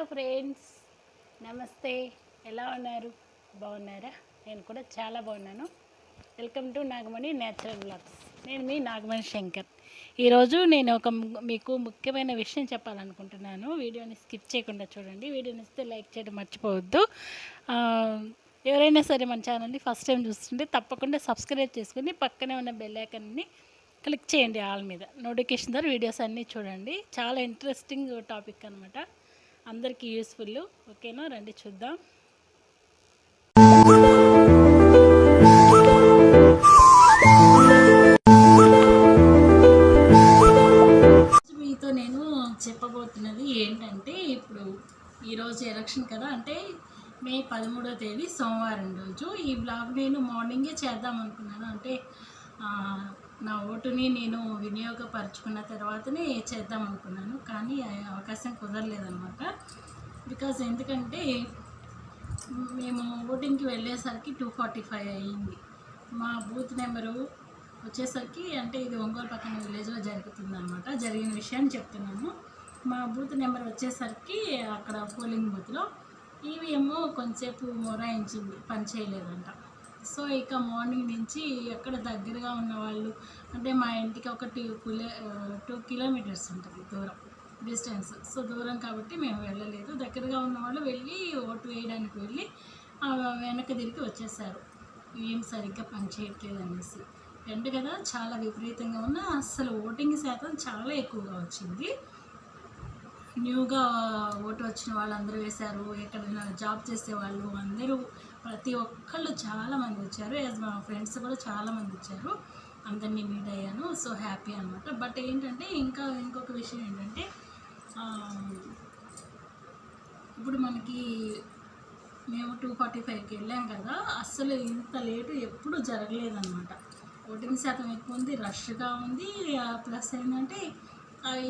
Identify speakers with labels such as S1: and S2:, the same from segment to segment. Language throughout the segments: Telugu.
S1: హలో ఫ్రెండ్స్ నమస్తే. ఎలా ఉన్నారు? బాగున్నారా? నేను కూడా చాలా బాగున్నాను. Welcome to Nagamani natural blogs. నేను మీ నాగమణి శంకర్. ఈరోజు నేను ఒక ము- మీకు ముఖ్యమైన విషయం చెప్పాలనుకుంటున్నాను. వీడియోని స్కిప్ చేయకుండా చూడండి. వీడియోని ఇస్తే లైక్ చేయడం మర్చిపోవద్దు. ఎవరైనా సరే మన ఛానల్ని ఫస్ట్ టైం చూస్తుంటే తప్పకుండా సబ్స్క్రైబ్ చేసుకుని పక్కనే ఉన్న బెల్ ఐకన్ని క్లిక్ చేయండి ఆల్ మీద. నోటిఫికేషన్ ద్వారా వీడియోస్ అన్నీ చూడండి. చాలా ఇంట్రెస్టింగ్ టాపిక్ అనమాట అందరికీ యూస్ఫుల్ ఓకేనా? రండి చూద్దాం. మీతో నేను చెప్పబోతున్నది ఏంటంటే ఇప్పుడు ఈరోజు ఎలక్షన్ కదా అంటే మే పదమూడో తేదీ సోమవారం రోజు. ఈ బ్లాగ్ నేను మార్నింగే చేద్దాం అనుకున్నాను. అంటే నా ఓటుని నేను వినియోగపరుచుకున్న తర్వాతనే చేద్దాం అనుకున్నాను. కానీ అవకాశం కుదరలేదన్నమాట. బికాజ్ ఎందుకంటే మేము ఓటింగ్కి వెళ్ళేసరికి టూ ఫార్టీ ఫైవ్ అయ్యింది. మా బూత్ నెంబరు వచ్చేసరికి అంటే ఇది ఒంగోలు పక్కన విలేజ్లో జరుగుతుంది అనమాట జరిగిన విషయాన్ని చెప్తున్నాను. మా బూత్ నెంబర్ వచ్చేసరికి అక్కడ పోలింగ్ బూత్లో ఈవీఎం కొంచెంసేపు మొరాయించింది. పని చేయలేదంట. సో ఇక మార్నింగ్ నుంచి ఎక్కడ దగ్గరగా ఉన్న వాళ్ళు అంటే మా ఇంటికి ఒక టూ కిలో టూ కిలోమీటర్స్ ఉంటుంది దూరం డిస్టెన్స్. సో దూరం కాబట్టి మేము వెళ్ళలేదు. దగ్గరగా ఉన్న వాళ్ళు వెళ్ళి ఓటు వేయడానికి వెళ్ళి వెనక్కి తిరిగి వచ్చేసారు. ఏం సరిగ్గా పనిచేయట్లేదు అనేసి. రెండు కదా చాలా విపరీతంగా ఉన్న అసలు ఓటింగ్ శాతం చాలా ఎక్కువగా వచ్చింది. న్యూగా ఓటు వచ్చిన వాళ్ళందరూ వేశారు. ఎక్కడైనా జాబ్ చేసే వాళ్ళు అందరూ ప్రతి ఒక్కళ్ళు చాలామంది వచ్చారు. యాజ్ మా ఫ్రెండ్స్ కూడా చాలామంది వచ్చారు. అందరినీ మీట్ అయ్యాను. సో హ్యాపీ అనమాట బట్ ఏంటంటే ఇంకా ఇంకొక విషయం ఏంటంటే ఇప్పుడు మనకి మేము టూ ఫార్టీ ఫైవ్కి వెళ్ళాం కదా అస్సలు ఇంత లేటు ఎప్పుడు జరగలేదన్నమాట. ఓటింగ్ శాతం ఎక్కువ ఉంది రష్గా ఉంది. ప్లస్ ఏంటంటే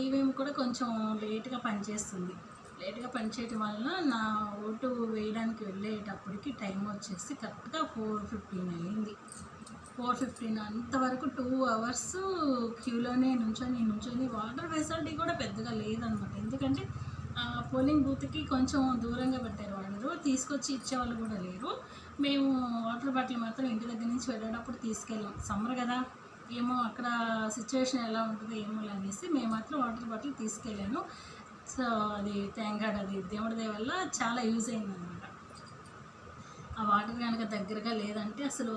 S1: ఈవీఎం కూడా కొంచెం లేట్గా పనిచేస్తుంది. లేట్గా పనిచేయటం వలన నా ఓటు వేయడానికి వెళ్ళేటప్పటికి టైం వచ్చేసి కరెక్ట్గా ఫోర్ ఫిఫ్టీన్ అయింది. ఫోర్ ఫిఫ్టీన్ అంతవరకు టూ అవర్స్ క్యూలోనే నుంచొని నుంచొని వాటర్ ఫెసిలిటీ కూడా పెద్దగా లేదనమాట. ఎందుకంటే పోలింగ్ బూత్కి కొంచెం దూరంగా పెట్టారు వాళ్ళు. తీసుకొచ్చి ఇచ్చేవాళ్ళు కూడా లేరు. మేము వాటర్ బాటిల్ మాత్రం ఇంటి దగ్గర నుంచి వెళ్ళేటప్పుడు తీసుకెళ్ళాం. సమ్మర్ కదా ఏమో అక్కడ సిచ్యువేషన్ ఎలా ఉంటుందో ఏమో అనేసి మేము మాత్రం వాటర్ బాటిల్ తీసుకెళ్ళాను. సో అది థ్యాంక్ గాడ్ అది దేవుడి దయ వల్ల చాలా యూజ్ అయిందన్నమాట. ఆ వాటర్ కనుక దగ్గరగా లేదంటే అసలు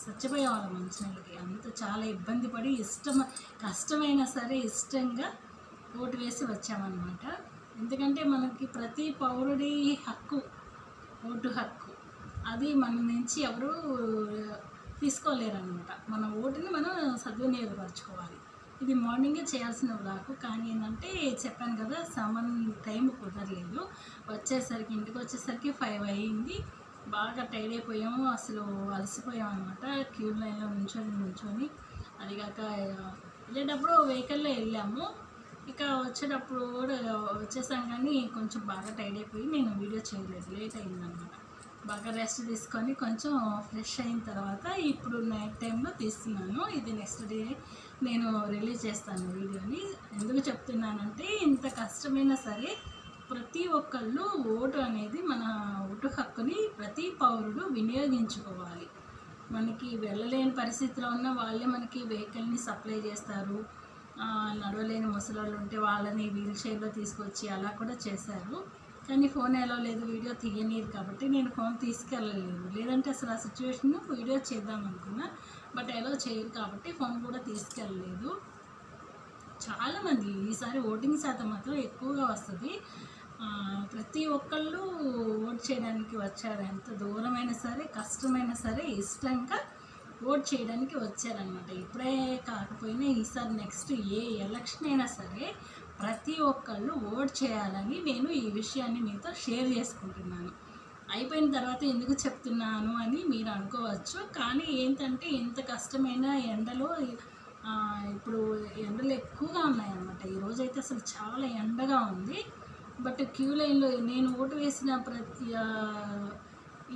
S1: చచ్చిపోయేవాళ్ళం మంచినీళ్ళకి అంత చాలా ఇబ్బంది పడి ఇష్టం కష్టమైనా సరే ఇష్టంగా ఓటు వేసి వచ్చామన్నమాట. ఎందుకంటే మనకి ప్రతి పౌరుడి హక్కు ఓటు హక్కు. అది మన నుంచి ఎవరు తీసుకోలేరన్నమాట. మన ఓటుని మనం సద్వినియోగపరచుకోవాలి. ఇది మార్నింగే చేయాల్సిన బ్లాక్ కానీ ఏంటంటే చెప్పాను కదా సమన్ టైం కుదరలేదు. వచ్చేసరికి ఇంటికి వచ్చేసరికి ఫైవ్ అయ్యింది. బాగా టైడ్ అయిపోయాము. అసలు అలసిపోయాం అనమాట క్యూ లైన్లో నుంచొని నుంచొని. అదిగాక వెళ్ళేటప్పుడు వెహికల్లో వెళ్ళాము. ఇక వచ్చేటప్పుడు కూడా వచ్చేసాం కానీ కొంచెం బాగా టైడ్ అయిపోయి నేను వీడియో చేయలేదు. లేట్ అయిందనమాట బాగా రెస్ట్ తీసుకొని కొంచెం ఫ్రెష్ అయిన తర్వాత ఇప్పుడు నైట్ టైంలో తీస్తున్నాను. ఇది నెక్స్ట్ డే నేను రిలీజ్ చేస్తాను వీడియోని. ఎందుకు చెప్తున్నానంటే ఇంత కష్టమైనా సరే ప్రతి ఒక్కళ్ళు ఓటు అనేది మన ఓటు హక్కుని ప్రతి పౌరుడు వినియోగించుకోవాలి. మనకి వెళ్ళలేని పరిస్థితిలో ఉన్న వాళ్ళే మనకి వెహికల్ని సప్లై చేస్తారు. నడవలేని ముసలాళ్ళు ఉంటే వాళ్ళని వీల్ చైర్లో తీసుకొచ్చి అలా కూడా చేశారు. కానీ ఫోన్ ఎలా లేదు వీడియో తీయనీరు కాబట్టి నేను ఫోన్ తీసుకెళ్ళలేదు. లేదంటే అసలు ఆ సిచ్యువేషన్ వీడియో చేద్దాం అనుకున్నా బట్ ఎలా చేయరు కాబట్టి ఫోన్ కూడా తీసుకెళ్ళలేదు. చాలామంది ఈసారి ఓటింగ్ శాతం మాత్రం ఎక్కువగా వస్తుంది. ప్రతి ఒక్కళ్ళు ఓట్ చేయడానికి వచ్చారు. ఎంత దూరమైనా సరే కష్టమైనా సరే ఇష్టంగా ఓట్ చేయడానికి వచ్చారనమాట ఇప్పుడే కాకపోయినా ఈసారి నెక్స్ట్ ఏ ఎలక్షన్ అయినా సరే ప్రతి ఒక్కళ్ళు ఓట్ చేయాలని నేను ఈ విషయాన్ని మీతో షేర్ చేసుకుంటున్నాను. అయిపోయిన తర్వాత ఎందుకు చెప్తున్నాను అని మీరు అనుకోవచ్చు. కానీ ఏంటంటే ఇంత కష్టమైన ఎండలో ఇప్పుడు ఎండలు ఎక్కువగా ఉన్నాయన్నమాట. ఈరోజైతే అసలు చాలా ఎండగా ఉంది. బట్ క్యూ లైన్లో నేను ఓటు వేసిన ప్రతి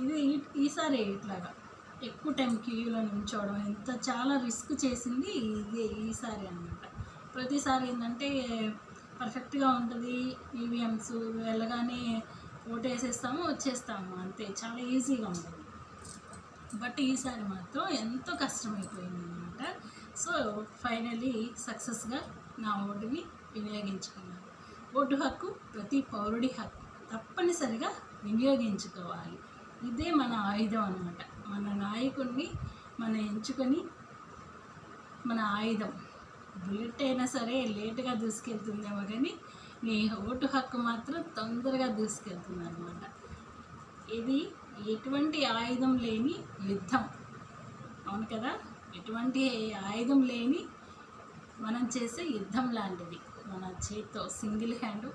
S1: ఇది ఈసారి ఇట్లాగా. ఎక్కువ టైం క్యూలో నిల్చోవడం ఎంత చాలా రిస్క్ చేసింది ఇది ఈసారి అనమాట ప్రతిసారి ఏంటంటే పర్ఫెక్ట్గా ఉంటుంది ఈవీఎంస్ వెళ్ళగానే ఓటు వేసేస్తాము వచ్చేస్తాము అంతే. చాలా ఈజీగా ఉంటుంది. బట్ ఈసారి మాత్రం ఎంతో కష్టమైపోయింది అనమాట సో ఫైనలీ సక్సెస్గా నా ఓటుని వినియోగించుకున్నాను. ఓటు హక్కు ప్రతి పౌరుడి హక్కు. తప్పనిసరిగా వినియోగించుకోవాలి. ఇదే మన ఆయుధం అనమాట మన నాయకుడిని మనం ఎంచుకొని మన ఆయుధం. బుల్లెట్ అయినా సరే లేటుగా దూసుకెళ్తుందేమో కానీ నీ ఓటు హక్కు మాత్రం తొందరగా దూసుకెళ్తుంది అనమాట ఇది ఎటువంటి ఆయుధం లేని యుద్ధం. అవును కదా? ఎటువంటి ఆయుధం లేని మనం చేసే యుద్ధం లాంటిది. మన చేతితో సింగిల్ హ్యాండ్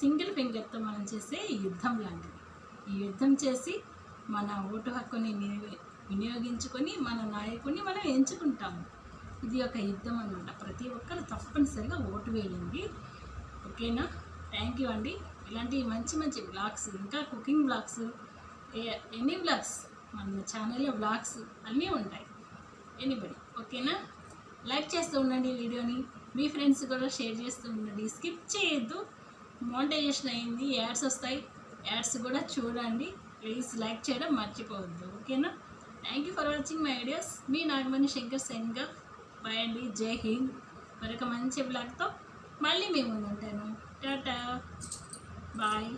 S1: సింగిల్ ఫింగర్తో మనం చేసే యుద్ధం లాంటిది. ఈ యుద్ధం చేసి మన ఓటు హక్కుని వినియోగించుకొని మన నాయకుడిని మనం ఎంచుకుంటాము. ఇది ఒక యుద్ధం అనమాట ప్రతి ఒక్కరు తప్పనిసరిగా ఓటు వేయండి. ఓకేనా? థ్యాంక్ యూ అండి. ఇలాంటి మంచి మంచి బ్లాగ్స్ ఇంకా కుకింగ్ బ్లాగ్స్ ఎనీ బ్లాగ్స్ మన ఛానల్లో బ్లాగ్స్ అన్నీ ఉంటాయి. ఎనీబడి ఓకేనా? లైక్ చేస్తూ ఉండండి వీడియోని. మీ ఫ్రెండ్స్ కూడా షేర్ చేస్తూ ఉండండి. స్కిప్ చేయొద్దు. మోనిటైజేషన్ అయింది. యాడ్స్ వస్తాయి. యాడ్స్ కూడా చూడండి. ప్లీజ్ లైక్ చేయడం మర్చిపోవద్దు. ఓకేనా? Thank you for watching my ideas మీ నాగమణి శంకర్ సెన్గా బాయ్ అండి. జై హింద్. మరొక మంచి బ్లాగ్తో మళ్ళీ మేము ఉంటాను. టాటా. బాయ్